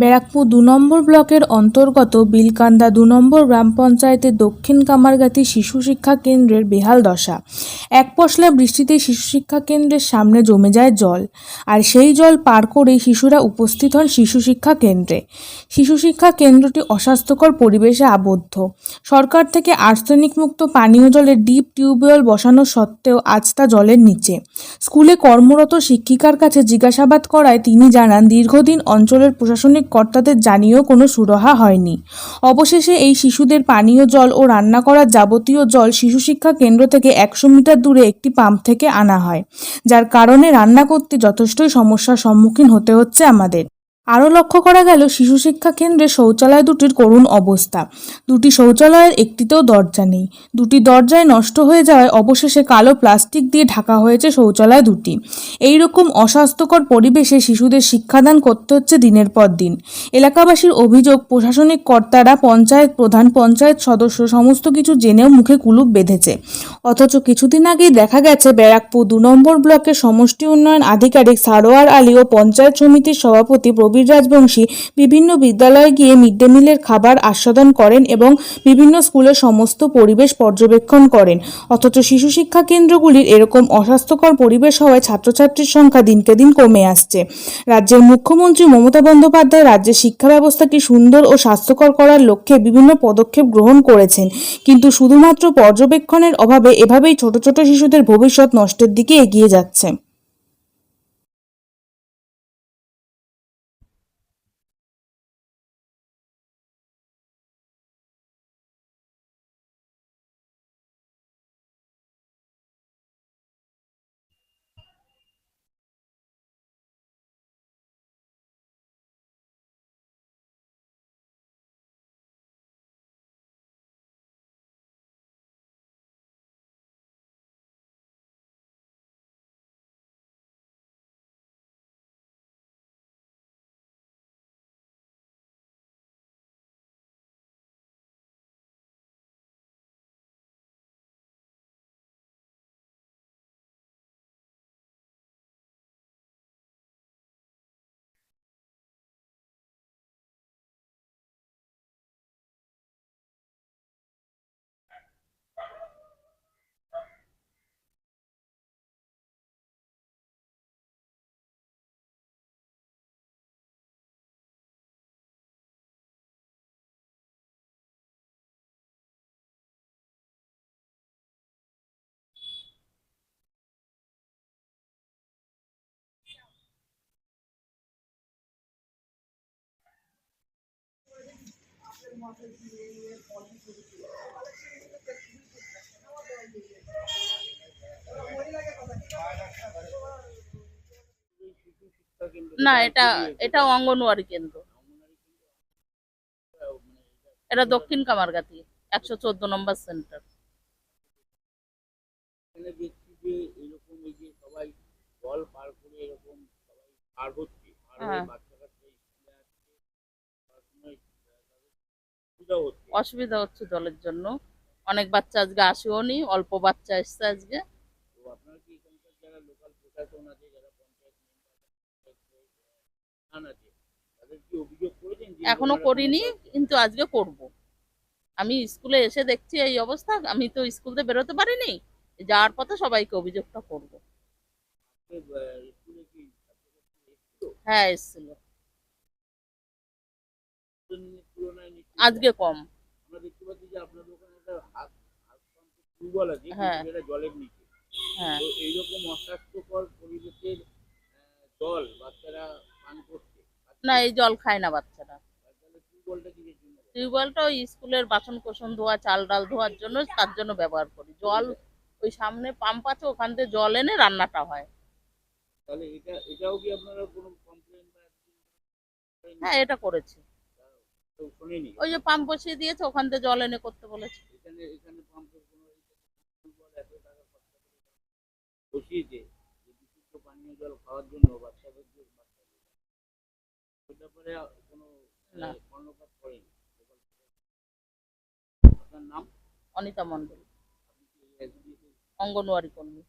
ব্যারাকপুর দু নম্বর ব্লকের অন্তর্গত বিলকান্দা দু নম্বর গ্রাম পঞ্চায়েতের দক্ষিণ কামারগাতি শিশু শিক্ষা কেন্দ্রের বেহাল দশা। এক পশলা বৃষ্টিতে শিশু শিক্ষা কেন্দ্রের সামনে জমে যায় জল, আর সেই জল পার করেই শিশুরা উপস্থিত হন শিশু শিক্ষা কেন্দ্রে। শিশু শিক্ষা কেন্দ্রটি অস্বাস্থ্যকর পরিবেশে আবদ্ধ। সরকার থেকে আর্সেনিক মুক্ত পানীয় জলের ডিপ টিউবওয়েল বসানো সত্ত্বেও আজ তা জলের নিচে। স্কুলে কর্মরত শিক্ষিকার কাছে জিজ্ঞাসাবাদ করায় তিনি জানান, দীর্ঘদিন অঞ্চলের প্রশাসনিক কর্তাদের জানিয়েও কোনো সুরাহা হয়নি। অবশেষে এই শিশুদের পানীয় জল ও রান্না করার যাবতীয় জল শিশু শিক্ষা কেন্দ্র থেকে একশো মিটার দূরে একটি পাম্প থেকে আনা হয়, যার কারণে রান্না করতে যথেষ্টই সমস্যার সম্মুখীন হতে হচ্ছে আমাদের। আরও লক্ষ্য করা গেল, শিশু শিক্ষা কেন্দ্রে শৌচালয় দুটির করুণ অবস্থা। দুটি শৌচালয়ের একটিতেও দরজা নেই। দুটি দরজায় নষ্ট হয়ে যাওয়ায় অবশেষে কালো প্লাস্টিক দিয়ে ঢাকা হয়েছে শৌচালয় দুটি। এই রকম অস্বাস্থ্যকর পরিবেশে শিশুদের শিক্ষাদান করতে হচ্ছে দিনের পর দিন। এলাকাবাসীর অভিযোগ, প্রশাসনিক কর্তারা, পঞ্চায়েত, প্রধান পঞ্চায়েত সদস্য, সমস্ত কিছু জেনেও মুখে কুলুপ বেঁধেছে। অথচ কিছুদিন আগেই দেখা গেছে, ব্যারাকপুর দু নম্বর ব্লকের সমষ্টি উন্নয়ন আধিকারিক সারোয়ার আলী ও পঞ্চায়েত সমিতির সভাপতি প্রবীর রাজবংশী বিভিন্ন বিদ্যালয়ে গিয়ে মিড ডে মিলের খাবার আস্বাদন করেন এবং বিভিন্ন স্কুলের সমস্ত পরিবেশ পর্যবেক্ষণ করেন। অথচ শিশু শিক্ষা কেন্দ্রগুলির এরকম অস্বাস্থ্যকর পরিবেশ হওয়ায় ছাত্রছাত্রীর সংখ্যা দিনকে দিন কমে আসছে। রাজ্যের মুখ্যমন্ত্রী মমতা বন্দ্যোপাধ্যায় রাজ্যের শিক্ষা ব্যবস্থাকে সুন্দর ও স্বাস্থ্যকর করার লক্ষ্যে বিভিন্ন পদক্ষেপ গ্রহণ করেছেন। কিন্তু শুধুমাত্র পর্যবেক্ষণের অভাবে এভাবেই ছোট ছোট শিশুদের ভবিষ্যৎ নষ্টের দিকে এগিয়ে যাচ্ছে। না এটা এটা অঙ্গনওয়াড়ি কেন্দ্র। এটা দক্ষিণ কামারগাতি একশো চোদ্দ নম্বর সেন্টার। দেখছি যে এরকম এই যে সবাই জল পার করে এরকম সবাই পার হচ্ছে পার হয়ে হ্যাঁ। বাচ্চা কাচ্চা স্কুলে আসছে পড়াশোনায় তাদের সুবিধা হচ্ছে অসুবিধা হচ্ছে। জলের জন্য। অনেক বাচ্চা আজকে আসেও নি অল্প বাচ্চা এসছে আজকে। এখনও করিনি কিন্তু আজকে করব। আমি স্কুলে এসে দেখছি এই অবস্থা আমি তো স্কুল থেকে বেরোতে পারিনি যাওয়ার পথে সবাইকে অভিযোগটা করব? হ্যাঁ এসেছিল। আছে কিন্তু হ্যাঁ। হ্যাঁ। এইরকম অস্বাস্থ্যকর পরিবেশের জল বাচ্চারা পান করছে। না এই জল খায় না বাচ্চারা। টিউবওয়েলটা ওই স্কুলের বাসন কোসন ধোয়া চাল ডাল ধোয়ার জন্য তার জন্য ব্যবহার করি। জল ওই সামনে পাম্প আছে ওখান থেকে জল এনে রান্নাটা হয়। তাহলে এটা এটাও কি আপনারা কোনো কমপ্লেন বা হ্যাঁ এটা করেছি। ওই যে পাম্প বসিয়ে দিয়েছে ওখান থেকে জল এনে করতে বলেছে। বসিয়েছে বিশুদ্ধ পানীয় জল খাওয়ার জন্য বাচ্চাদের ওই ব্যাপারে কোনো কর্ণপাত করেনি। আপনার নাম? অনিতা আপনি অঙ্গনওয়াড়ি কর্মী।